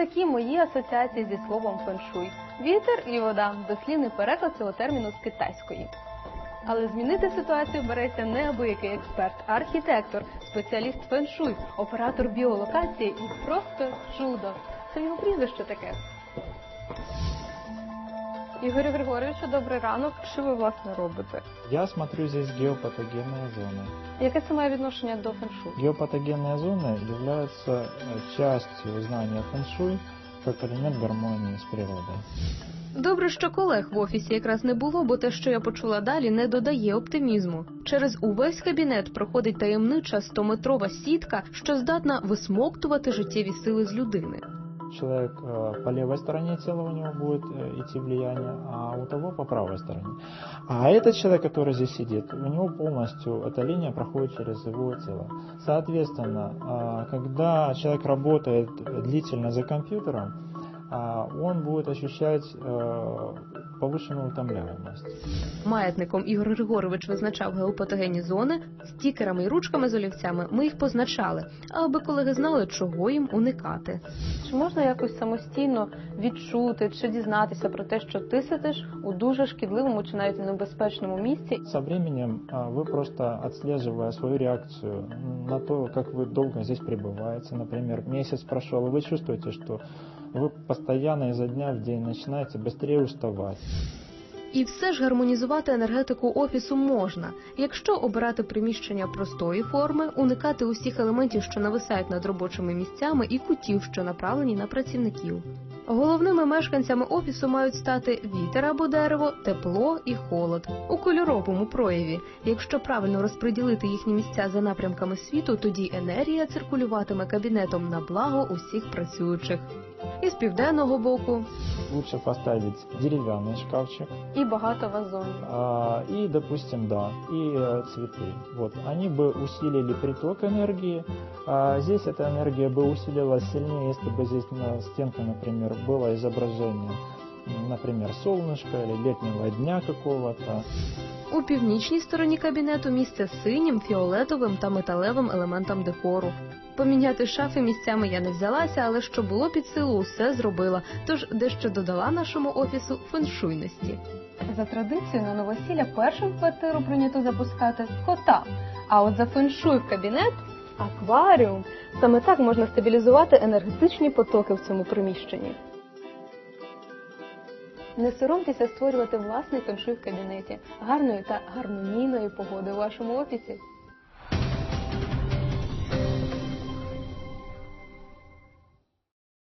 такі мої асоціації зі словом феншуй. Вітер і вода дослівний переклад цього терміну з китайської. Але змінити ситуацію береться неабиякий експерт, архітектор, спеціаліст феншуй, оператор біолокації і просто чудо. Це його прізвище таке. Ігорю Григоровичу, добрий ранок. Що ви власне робите? Я смотрю здесь геопатогенные зоны. Яке це має відношення до феншуй? Геопатогенные зоны являются э, частью знания фэншуй как элемент гармонии с природой. Добре, що колег в офісі якраз не було, бо те, що я почула далі, не додає оптимізму. Через увесь кабінет проходить таємнича 100-метрова сітка, що здатна висмоктувати життєві сили з людини. Человек э, по левой стороне тела у него будет э, идти влияние, а у того по правой стороне. А этот человек, который здесь сидит, у него полностью эта линия проходит через его тело. Соответственно, э, когда человек работает длительно за компьютером, он будет ощущать э, повышенную утомляемость. Маятником Ігор Григорович визначав геопатогенні зони, стікерами і ручками з олівцями ми їх позначали, аби колеги знали, чого їм уникати. Чи можна якось самостійно відчути чи дізнатися про те, що ти сидиш у дуже шкідливому чи навіть небезпечному місці? Со временем а, вы просто отслеживая свою реакцию на то, как вы долго здесь пребываете, например, месяц прошел, и вы чувствуете, что вы постоянно изо дня в день начинаете быстрее уставать. І все ж гармонізувати енергетику офісу можна, якщо обирати приміщення простої форми, уникати усіх елементів, що нависають над робочими місцями, і кутів, що направлені на працівників. Головними мешканцями офісу мають стати вітер або дерево, тепло і холод у кольоровому прояві. Якщо правильно розподілити їхні місця за напрямками світу, тоді енергія циркулюватиме кабінетом на благо усіх працюючих. І з південного боку, Лучше поставить деревянный шкафчик І багато вазонів. а, и, допустим, да, и э, цветы. Вот, они бы усилили приток энергии. А здесь эта энергия бы усилилась сильнее, если бы здесь на стенке, например, было изображение, м, например, солнышко или летнего дня какого-то. У північній стороні кабінету місце синім, фіолетовим та металевим елементам декору. Поміняти шафи місцями я не взялася, але що було під силу, усе зробила. Тож дещо додала нашому офісу феншуйності. За традицією на новосілля першим в квартиру прийнято запускати кота. А от за феншуй в кабінет акваріум. Саме так можна стабілізувати енергетичні потоки в цьому приміщенні. Не соромтеся створювати власний феншуй в кабінеті гарної та гармонійної погоди у вашому офісі.